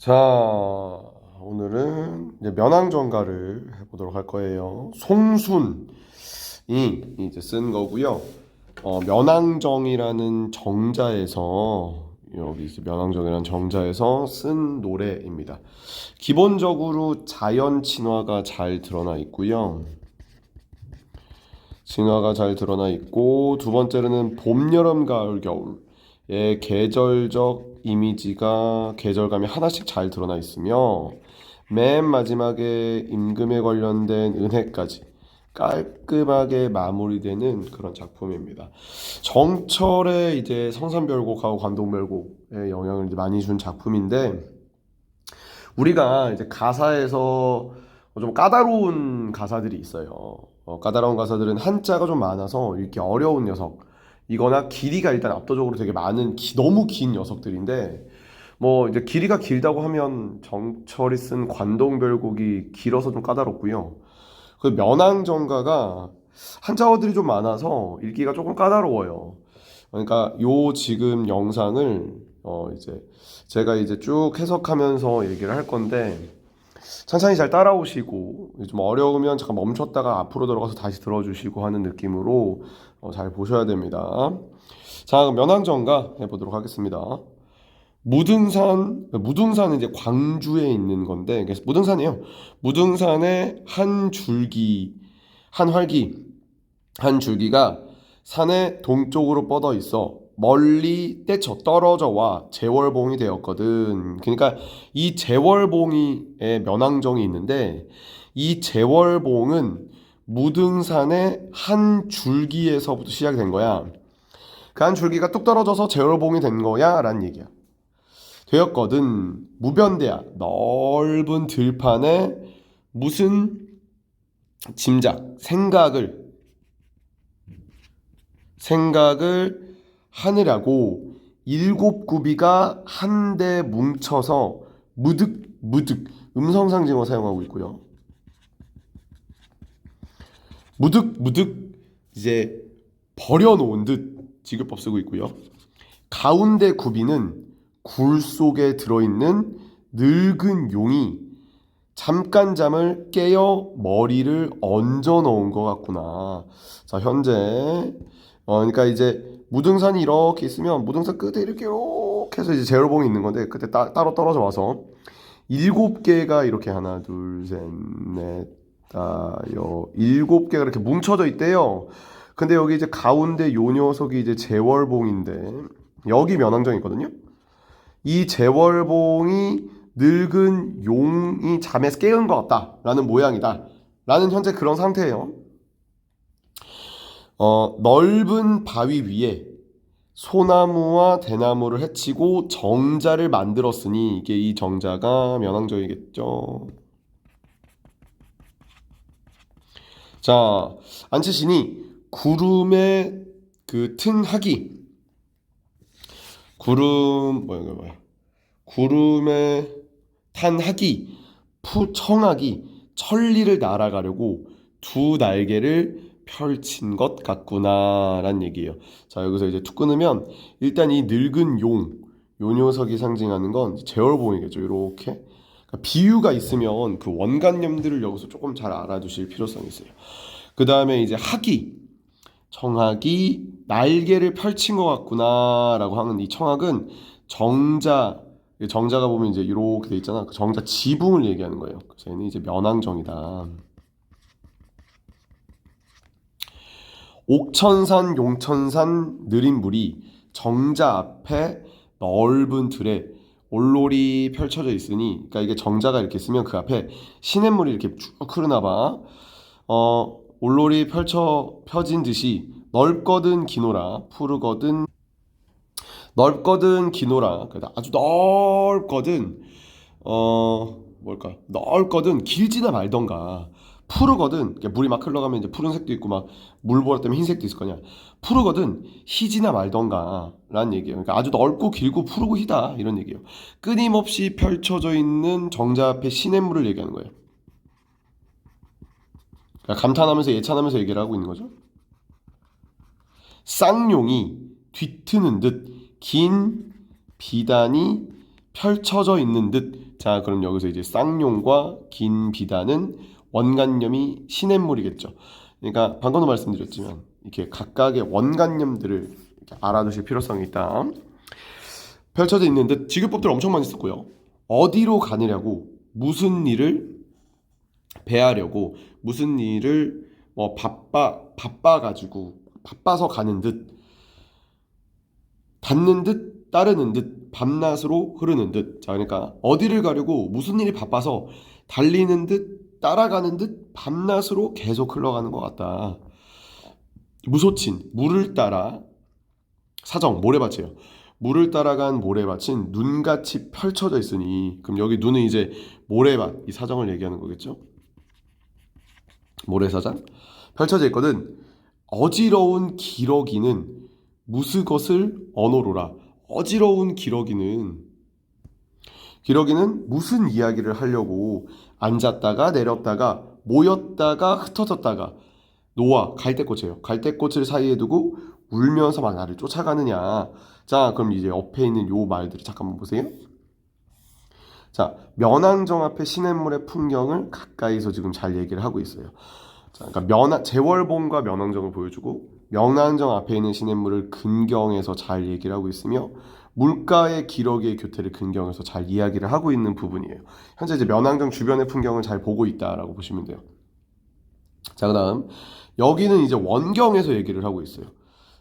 자, 오늘은 이제 면왕정가를 해보도록 할 거예요. 송순이 이제 쓴 거고요. 어, 면왕정이라는 정자에서 여기 이제 면왕정이라는 정자에서 쓴 노래입니다. 기본적으로 자연 친화가 잘 드러나 있고요. 진화가 잘 드러나 있고 두 번째로는 봄, 여름, 가을, 겨울의 계절적 이미지가 계절감이 하나씩 잘 드러나 있으며 맨 마지막에 임금에 관련된 은혜까지 깔끔하게 마무리되는 그런 작품입니다. 정철의 이제 성산별곡하고 관동별곡에 영향을 이제 많이 준 작품인데 우리가 이제 가사에서 좀 까다로운 가사들이 있어요. 어, 까다로운 가사들은 한자가 좀 많아서 읽기 어려운 녀석 이거나 길이가 일단 압도적으로 되게 많은 기- 너무 긴 녀석들인데 뭐 이제 길이가 길다고 하면 정철이 쓴 관동별곡이 길어서 좀 까다롭고요. 그 면왕정가가 한자어들이 좀 많아서 읽기가 조금 까다로워요. 그러니까 요 지금 영상을 어 이제 제가 이제 쭉 해석하면서 얘기를 할 건데 천천히 잘 따라오시고 좀 어려우면 잠깐 멈췄다가 앞으로 들어가서 다시 들어주시고 하는 느낌으로 어, 잘 보셔야 됩니다. 자, 그럼 면왕정가 해보도록 하겠습니다. 무등산, 무등산은 이제 광주에 있는 건데, 그래서 무등산이에요. 무등산의 한 줄기, 한 활기, 한 줄기가 산의 동쪽으로 뻗어 있어 멀리 떼쳐 떨어져 와 제월봉이 되었거든. 그러니까 이 제월봉이의 면왕정이 있는데 이 제월봉은 무등산의 한 줄기에서부터 시작이 된 거야. 그 한 줄기가 뚝 떨어져서 제월봉이 된 거야 라는 얘기야. 되었거든. 무변대야. 넓은 들판에 무슨 짐작, 생각을 생각을 하느라고 일곱 구비가 한데 뭉쳐서 무득 무득 음성상징어 사용하고 있고요. 무득 무득 이제 버려놓은 듯 지급법 쓰고 있고요. 가운데 구비는 굴 속에 들어있는 늙은 용이 잠깐 잠을 깨어 머리를 얹어 놓은 것 같구나. 자, 현재 어, 그러니까 이제 무등산이 이렇게 있으면 무등산 끝에 이렇게 이렇게 해서 이제 제월봉이 있는 건데 그때 따, 따로 떨어져 와서 일곱 개가 이렇게 하나 둘 셋 넷 다여 일곱 개가 이렇게 뭉쳐져 있대요. 근데 여기 이제 가운데 요 녀석이 이제 제월봉인데 여기 면왕정 있거든요. 이 제월봉이 늙은 용이 잠에서 깨은 것 같다라는 모양이다. 라는 현재 그런 상태예요. 어, 넓은 바위 위에 소나무와 대나무를 해치고 정자를 만들었으니 이게 이 정자가 면왕정이겠죠. 자, 앉으시니 구름의 그 튼하기 구름 뭐야 뭐야 구름의 탄하기 푸청하기 천리를 날아가려고 두 날개를 펼친 것 같구나라는 얘기예요. 자 여기서 이제 툭 끊으면 일단 이 늙은 용, 요 녀석이 상징하는 건 제월봉이겠죠. 이렇게 그러니까 비유가 있으면 그 원관념들을 여기서 조금 잘 알아두실 필요성이 있어요. 그 다음에 이제 학이 청학이 날개를 펼친 것 같구나라고 하는 이 청학은 정자 정자가 보면 이제 이렇게 돼 있잖아. 그 정자 지붕을 얘기하는 거예요. 그래서 얘는 이제 면왕정이다. 옥천산, 용천산 느린 물이 정자 앞에 넓은 들에 올롤이 펼쳐져 있으니, 그러니까 이게 정자가 이렇게 있으면 그 앞에 시냇물이 이렇게 쭉 흐르나 봐. 어, 올롤이 펼쳐 펴진 듯이 넓거든 기노라 푸르거든 넓거든 기노라 아주 넓거든 어 뭘까 넓거든 길지나 말던가 푸르거든. 물이 막 흘러가면 이제 푸른색도 있고 막 물 보라 때문에 흰색도 있을 거냐 푸르거든. 희지나 말던가 라는 얘기예요. 그러니까 아주 넓고 길고 푸르고 희다 이런 얘기예요. 끊임없이 펼쳐져 있는 정자 앞에 시냇물을 얘기하는 거예요. 그러니까 감탄하면서 예찬하면서 얘기를 하고 있는 거죠. 쌍용이 뒤트는 듯 긴 비단이 펼쳐져 있는 듯. 자, 그럼 여기서 이제 쌍용과 긴 비단은 원간념이 시냇물이겠죠. 그러니까 방금도 말씀드렸지만 이렇게 각각의 원간념들을 이렇게 알아두실 필요성이 있다. 펼쳐져 있는 듯 지규법들 엄청 많이 썼고요. 어디로 가느냐고 무슨 일을 배하려고 무슨 일을 뭐 바빠 바빠 가지고 바빠서 가는 듯 닿는 듯 따르는 듯 밤낮으로 흐르는 듯. 자, 그러니까 어디를 가려고 무슨 일이 바빠서 달리는 듯 따라가는 듯 밤낮으로 계속 흘러가는 것 같다. 무소친 물을 따라 사정 모래밭이에요. 물을 따라간 모래밭은 눈같이 펼쳐져 있으니 그럼 여기 눈은 이제 모래밭 이 사정을 얘기하는 거겠죠? 모래사장 펼쳐져 있거든. 어지러운 기러기는 무스 것을 언어로라. 어지러운 기러기는 기러기는 무슨 이야기를 하려고 앉았다가 내렸다가 모였다가 흩어졌다가 노아 갈대꽃이에요. 갈대꽃을 사이에 두고 울면서 막 나를 쫓아가느냐. 자, 그럼 이제 옆에 있는 요 말들을 잠깐만 보세요. 자, 면왕정 앞에 시냇물의 풍경을 가까이서 지금 잘 얘기를 하고 있어요. 자, 그러니까 면 제월봉과 면왕정을 보여주고 명왕정 앞에 있는 시냇물을 근경에서 잘 얘기를 하고 있으며 물가의 기러기의 교태를 근경에서 잘 이야기를 하고 있는 부분이에요. 현재 이제 면왕정 주변의 풍경을 잘 보고 있다라고 보시면 돼요. 자, 그다음 여기는 이제 원경에서 얘기를 하고 있어요.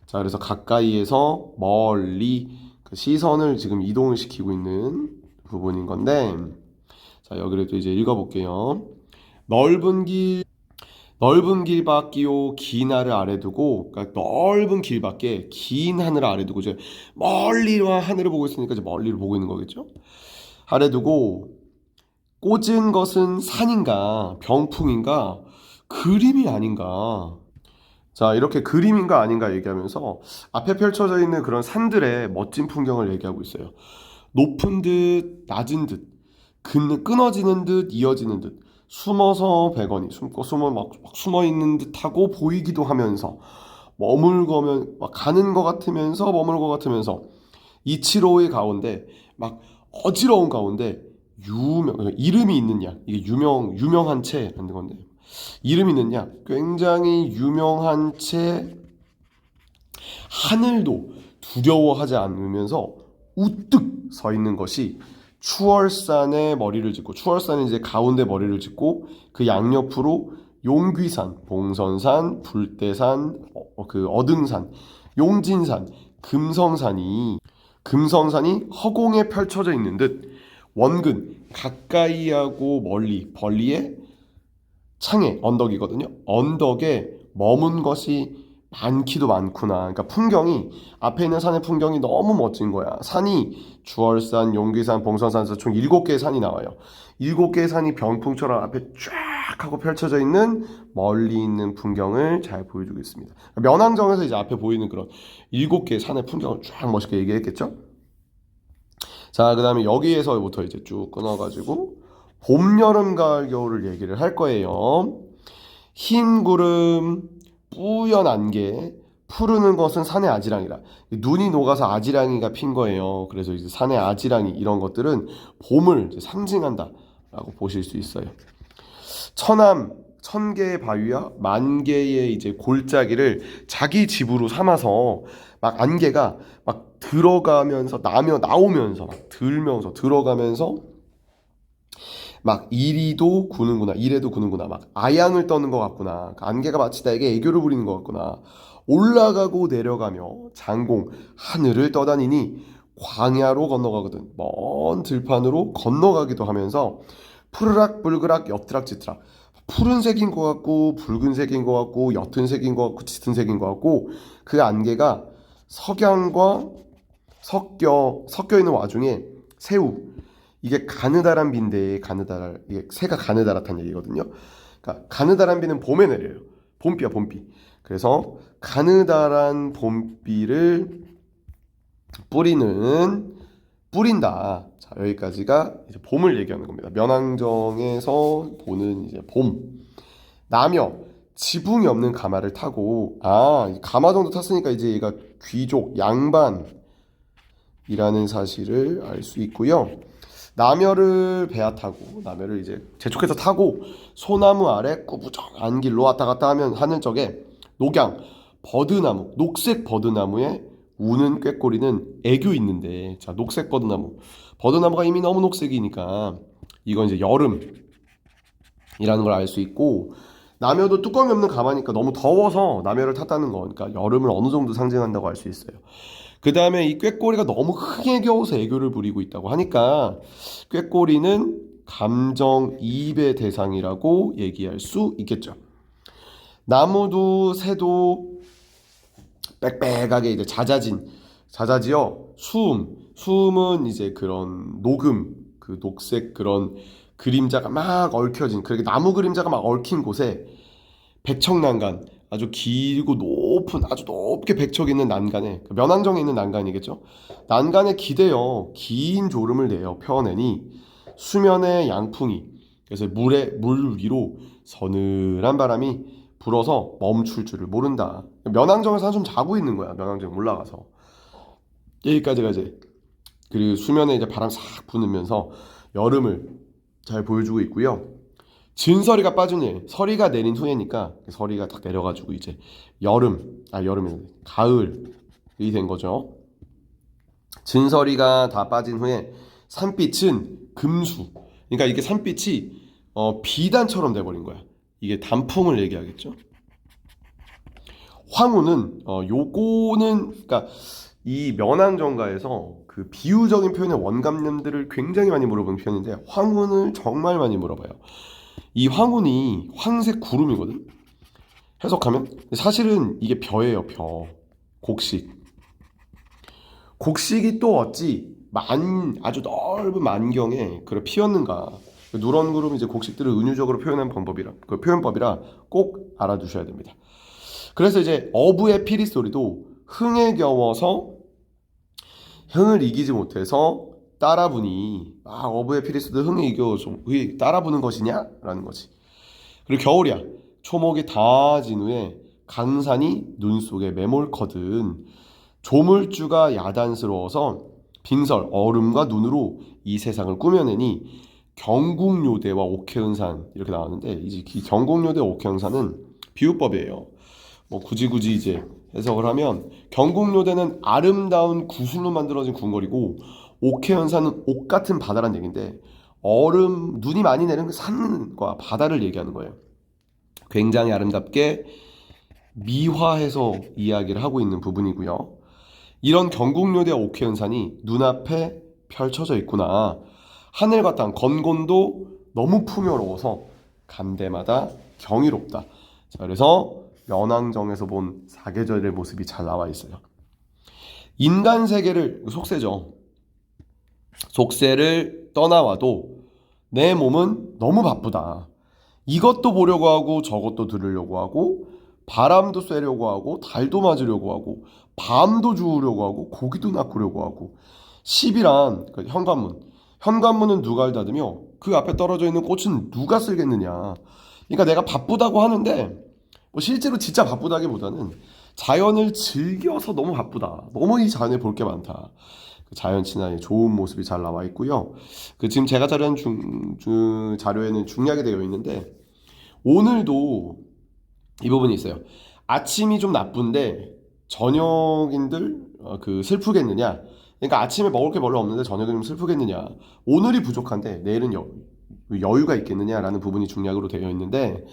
자, 그래서 가까이에서 멀리 그 시선을 지금 이동을 시키고 있는 부분인 건데, 자, 여기를 또 이제 읽어 볼게요. 넓은 길, 넓은 길밖이요, 긴 하늘 아래 두고, 그러니까 넓은 길밖에 긴 하늘 아래 두고, 이제 멀리와 하늘을 보고 있으니까 이제 멀리를 보고 있는 거겠죠? 아래 두고, 꽂은 것은 산인가, 병풍인가, 그림이 아닌가. 자, 이렇게 그림인가 아닌가 얘기하면서 앞에 펼쳐져 있는 그런 산들의 멋진 풍경을 얘기하고 있어요. 높은 듯, 낮은 듯, 근, 끊어지는 듯, 이어지는 듯, 숨어서 배거니, 숨고 숨어 막, 막 숨어 있는 듯하고 보이기도 하면서 머물거면 막 가는 것 같으면서 머물고 같으면서 이치로의 가운데 막 어지러운 가운데 유명 이름이 있느냐 이게 유명 유명한 채 만든 건데 이름이 있느냐 굉장히 유명한 채 하늘도 두려워하지 않으면서 우뚝 서 있는 것이 추월산에 머리를 짚고 추월산이 이제 가운데 머리를 짚고 그 양옆으로 용귀산, 봉선산, 불대산, 어, 그 어등산, 용진산, 금성산이 금성산이 허공에 펼쳐져 있는 듯 원근 가까이하고 멀리 벌리에 창에 언덕이거든요. 언덕에 머문 것이 많기도 많구나. 그러니까 풍경이 앞에 있는 산의 풍경이 너무 멋진 거야. 산이 주월산, 용기산, 봉선산에서 총 일곱 개의 산이 나와요. 일곱 개의 산이 병풍처럼 앞에 쫙 하고 펼쳐져 있는 멀리 있는 풍경을 잘 보여주고 있습니다. 면왕정에서 이제 앞에 보이는 그런 일곱 개의 산의 풍경을 쫙 멋있게 얘기했겠죠? 자, 그 다음에 여기에서부터 이제 쭉 끊어 가지고 봄, 여름, 가을, 겨울을 얘기를 할 거예요. 흰 구름, 뿌연 안개, 푸르는 것은 산의 아지랑이라. 눈이 녹아서 아지랑이가 핀 거예요. 그래서 이제 산의 아지랑이 이런 것들은 봄을 상징한다라고 보실 수 있어요. 천암 천 개의 바위와 만 개의 이제 골짜기를 자기 집으로 삼아서 막 안개가 막 들어가면서 나며 나오면서 막 들면서 들어가면서 막 이리도 구는구나 이래도 구는구나 막 아양을 떠는 것 같구나 그 안개가 마치 나에게 애교를 부리는 것 같구나. 올라가고 내려가며 장공 하늘을 떠다니니 광야로 건너가거든. 먼 들판으로 건너가기도 하면서 푸르락 불그락 옅드락 짙드락. 푸른색인 것 같고 붉은색인 것 같고 옅은 색인 것 같고 짙은 색인 것 같고 그 안개가 석양과 섞여 섞여 있는 와중에 새우 이게 가느다란 비인데 가느다라 이게 새가 가느다랗다는 얘기거든요. 그러니까 가느다란 비는 봄에 내려요. 봄비야 봄비. 그래서 가느다란 봄비를 뿌리는 뿌린다. 자 여기까지가 이제 봄을 얘기하는 겁니다. 면왕정에서 보는 이제 봄. 나며 지붕이 없는 가마를 타고 아 가마 정도 탔으니까 이제 얘가 귀족 양반 이라는 사실을 알 수 있고요. 나멸을 배아 타고 나멸을 이제 재촉해서 타고 소나무 아래 꾸부정한 길로 왔다 갔다 하면 하는 적에 녹양 버드나무 녹색 버드나무에 우는 꾀꼬리는 애교 있는데 자 녹색 버드나무 버드나무가 이미 너무 녹색이니까 이건 이제 여름이라는 걸 알 수 있고 남해도 뚜껑이 없는 가마니까 너무 더워서 남해를 탔다는 거 그러니까 여름을 어느 정도 상징한다고 할수 있어요. 그 다음에 이 꾀꼬리가 너무 흥에 겨워서 애교를 부리고 있다고 하니까 꾀꼬리는 감정 이입의 대상이라고 얘기할 수 있겠죠. 나무도 새도 빽빽하게 이제 잦아진 잦아지어 수음 수음은 이제 그런 녹음 그 녹색 그런 그림자가 막 얽혀진 그렇게 나무 그림자가 막 얽힌 곳에 백척난간 아주 길고 높은 아주 높게 백척 있는 난간에 그 면왕정에 있는 난간이겠죠 난간에 기대어 긴 졸음을 내어 펴내니 수면의 양풍이 그래서 물에 물 위로 서늘한 바람이 불어서 멈출 줄을 모른다. 면왕정에서 한숨 자고 있는 거야. 면왕정 올라가서 여기까지가 이제 그리고 수면에 이제 바람 싹 부으면서 여름을 잘 보여주고 있고요. 진서리가 빠진 후에 서리가 내린 후에니까 서리가 딱 내려가지고 이제 여름 아 여름이 가을이 된 거죠. 진서리가 다 빠진 후에 산빛은 금수. 그러니까 이게 산빛이 어, 비단처럼 돼버린 거야. 이게 단풍을 얘기하겠죠. 황후는 어, 요거는 그러니까 이 면왕정가에서 그 비유적인 표현의 원감님들을 굉장히 많이 물어본 표현인데 황후는 정말 많이 물어봐요. 이 황혼이 황색 구름이거든. 해석하면 사실은 이게 벼예요, 벼. 곡식. 곡식이 또 어찌 만 아주 넓은 만경에 그래 피었는가? 누런 구름 이제 곡식들을 은유적으로 표현한 방법이라 그 표현법이라 꼭 알아두셔야 됩니다. 그래서 이제 어부의 피리 소리도 흥에 겨워서 흥을 이기지 못해서 따라부니 아 어부의 피리 소리도 흥에 이겨 좀 따라부는 것이냐라는 거지. 그리고 겨울이야 초목이 다 진 후에 강산이 눈 속에 매몰거든 조물주가 야단스러워서 빙설 얼음과 눈으로 이 세상을 꾸며내니 경국요대와 옥혜은산 이렇게 나왔는데 이제 이 경국요대 옥혜은산은 비유법이에요. 뭐 굳이 굳이 이제 해석을 하면 경국요대는 아름다운 구슬로 만들어진 궁궐이고 옥혜은산은 옥 같은 바다란 얘기인데 얼음 눈이 많이 내리는 그 산과 바다를 얘기하는 거예요. 굉장히 아름답게 미화해서 이야기를 하고 있는 부분이고요. 이런 경국요대 옥혜은산이 눈앞에 펼쳐져 있구나. 하늘과 땅 건곤도 너무 풍요로워서 감대마다 경이롭다. 자, 그래서 연왕정에서 본 사계절의 모습이 잘 나와 있어요. 인간 세계를 속세죠. 속세를 떠나와도 내 몸은 너무 바쁘다. 이것도 보려고 하고 저것도 들으려고 하고 바람도 쐬려고 하고 달도 맞으려고 하고 밤도 주우려고 하고 고기도 낚으려고 하고 10이란 그 현관문. 현관문은 누가 닫으며 그 앞에 떨어져 있는 꽃은 누가 쓸겠느냐? 그러니까 내가 바쁘다고 하는데 뭐 실제로 진짜 바쁘다기보다는 자연을 즐겨서 너무 바쁘다. 너무 이 자연에 볼 게 많다. 그 자연 친화의 좋은 모습이 잘 나와 있고요 그 지금 제가 자료한 중, 중, 자료에는 중약이 되어 있는데 오늘도 이 부분이 있어요 아침이 좀 나쁜데 저녁인들 어, 그 슬프겠느냐? 그러니까 아침에 먹을 게 별로 없는데 저녁에 좀 슬프겠느냐? 오늘이 부족한데 내일은 여, 여유가 있겠느냐라는 부분이 중략으로 되어 있는데,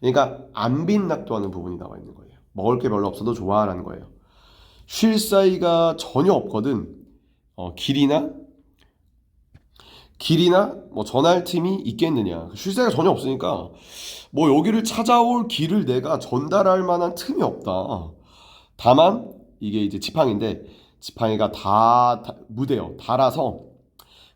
그러니까 안 빈낙도하는 부분이 나와 있는 거예요. 먹을 게 별로 없어도 좋아라는 거예요. 쉴 사이가 전혀 없거든. 어, 길이나 길이나 뭐 전할 틈이 있겠느냐? 쉴 사이가 전혀 없으니까 뭐 여기를 찾아올 길을 내가 전달할 만한 틈이 없다. 다만 이게 이제 지팡이인데 지팡이가 다, 다 무대요. 달아서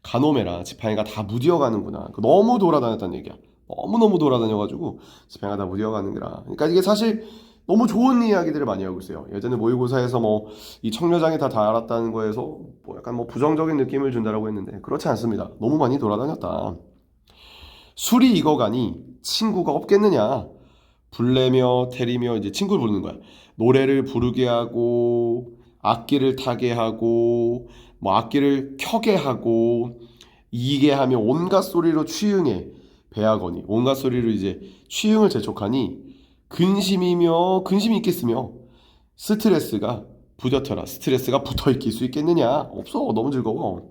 가노메라 지팡이가 다 무디어가는구나. 너무 돌아다녔다는 얘기야. 너무너무 돌아다녀가지고 지팡이가 다 무디어가는 거라. 그러니까 이게 사실 너무 좋은 이야기들을 많이 하고 있어요. 예전에 모의고사에서 뭐 이 청려장이 다 달았다는 거에서 뭐 약간 뭐 부정적인 느낌을 준다라고 했는데 그렇지 않습니다. 너무 많이 돌아다녔다. 술이 익어가니 친구가 없겠느냐. 불내며 테리며 이제 친구를 부르는 거야. 노래를 부르게 하고 악기를 타게 하고 뭐 악기를 켜게 하고 이게 하며 온갖 소리로 취응해 배하거니 온갖 소리로 이제 취응을 재촉하니 근심이며 근심이 있겠으며 스트레스가 부딪혀라. 스트레스가 붙어 있길 수 있겠느냐? 없어. 너무 즐거워.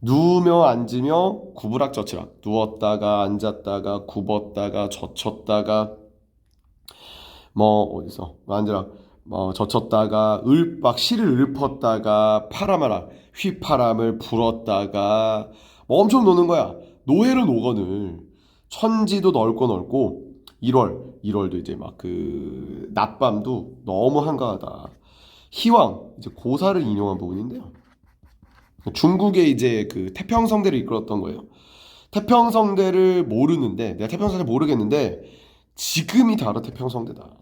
누우며 앉으며 구부락젖치락 누웠다가 앉았다가 굽었다가 젖혔다가 뭐 어디서? 앉으락 뭐 젖혔다가 을박 실을 읊었다가 파라마라. 휘파람을 불었다가 뭐 엄청 노는 거야. 노회를 노건을 천지도 넓고 넓고 1월 1월도 이제 막 그 낮밤도 너무 한가하다 희왕 이제 고사를 인용한 부분인데요 중국의 이제 그 태평성대를 이끌었던 거예요 태평성대를 모르는데 내가 태평성대 모르겠는데 지금이 다른 태평성대다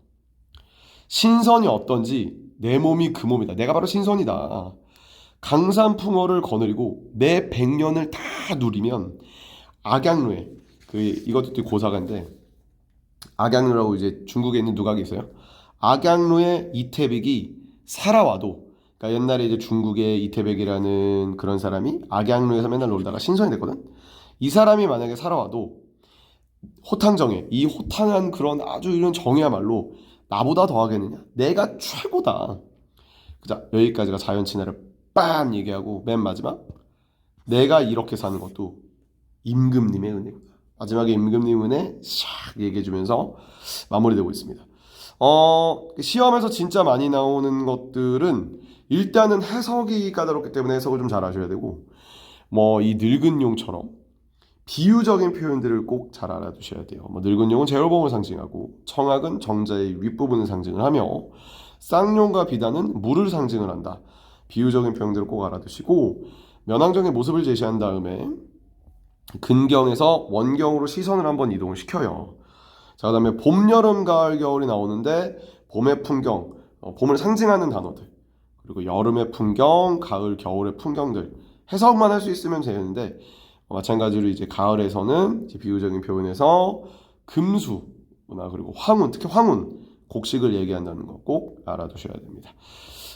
신선이 어떤지 내 몸이 그 몸이다. 내가 바로 신선이다. 강산풍어를 거느리고 내 백년을 다 누리면 악양루에 그 이것도 또 고사가인데 악양루라고 이제 중국에 있는 누각이 있어요. 악양루의 이태백이 살아와도 그러니까 옛날에 이제 중국의 이태백이라는 그런 사람이 악양루에서 맨날 놀다가 신선이 됐거든. 이 사람이 만약에 살아와도 호탕정에 이 호탕한 그런 아주 이런 정이야말로 나보다 더 하겠느냐? 내가 최고다. 자, 여기까지가 자연 친화를 빰 얘기하고 맨 마지막 내가 이렇게 사는 것도 임금님의 은혜구나. 마지막에 임금님 은혜 샥 얘기해주면서 마무리되고 있습니다. 어, 시험에서 진짜 많이 나오는 것들은 일단은 해석이 까다롭기 때문에 해석을 좀 잘 하셔야 되고 뭐 이 늙은 용처럼 비유적인 표현들을 꼭 잘 알아두셔야 돼요. 뭐 늙은 용은 제월봉을 상징하고 청악은 정자의 윗부분을 상징을 하며 쌍용과 비단은 물을 상징을 한다. 비유적인 표현들을 꼭 알아두시고 면왕정의 모습을 제시한 다음에 근경에서 원경으로 시선을 한번 이동을 시켜요. 자, 그 다음에 봄, 여름, 가을, 겨울이 나오는데 봄의 풍경, 어, 봄을 상징하는 단어들, 그리고 여름의 풍경, 가을, 겨울의 풍경들 해석만 할 수 있으면 되는데 어, 마찬가지로 이제 가을에서는 이제 비유적인 표현에서 금수나 그리고 황운, 특히 황운, 곡식을 얘기한다는 거 꼭 알아두셔야 됩니다.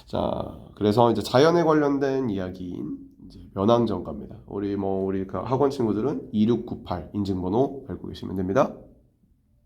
자, 그래서 이제 자연에 관련된 이야기인 이제 면왕정가입니다. 우리 뭐 우리 그 학원 친구들은 2698 인증번호 알고 계시면 됩니다.